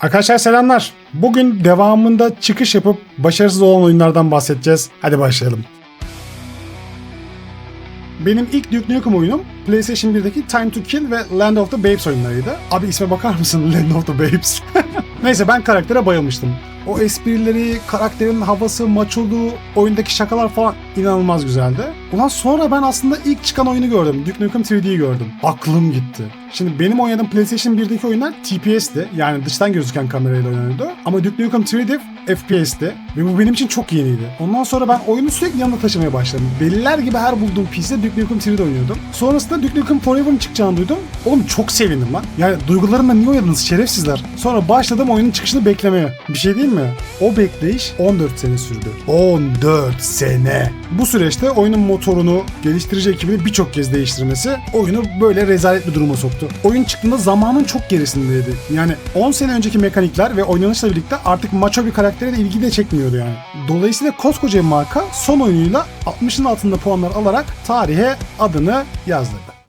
Arkadaşlar selamlar. Bugün devamında çıkış yapıp başarısız olan oyunlardan bahsedeceğiz. Hadi başlayalım. Benim ilk Duke Nukem oyunum PlayStation 1'deki Time to Kill ve Land of the Babes oyunlarıydı. Abi isme bakar mısın Land of the Babes? Neyse ben karaktere bayılmıştım. O esprileri, karakterin havası, maçoluğu, oyundaki şakalar falan inanılmaz güzeldi. Ulan sonra ben aslında ilk çıkan oyunu gördüm. Duke Nukem 3D'yi gördüm. Aklım gitti. Şimdi benim oynadığım PlayStation 1'deki oyunlar TPS'ti. Yani dıştan gözüken kamerayla oynanıyordu. Ama Duke Nukem 3D FPS'ti. Ve bu benim için çok yeniydi. Ondan sonra ben oyunu sürekli yanımda taşımaya başladım. Deliler gibi her bulduğum PC'de Duke Nukem 3D oynuyordum. Sonrasında Duke Nukem Forever'ın çıkacağını duydum. Oğlum çok sevindim lan. Yani duygularımla niye oynadınız şerefsizler? Sonra başladım oyunun çıkışını beklemeye. Bir şey değil mi? O bekleyiş 14 sene sürdü. 14 sene. Bu süreçte oyunun motorunu, geliştirici ekibini birçok kez değiştirmesi oyunu böyle rezalet bir duruma soktu. Oyun çıktığında zamanın çok gerisindeydi. Yani 10 sene önceki mekanikler ve oynanışla birlikte artık maço bir karaktere de ilgi de çekmiyordu yani. Dolayısıyla koskoca marka son oyunuyla 60'ın altında puanlar alarak tarihe adını yazdırdı.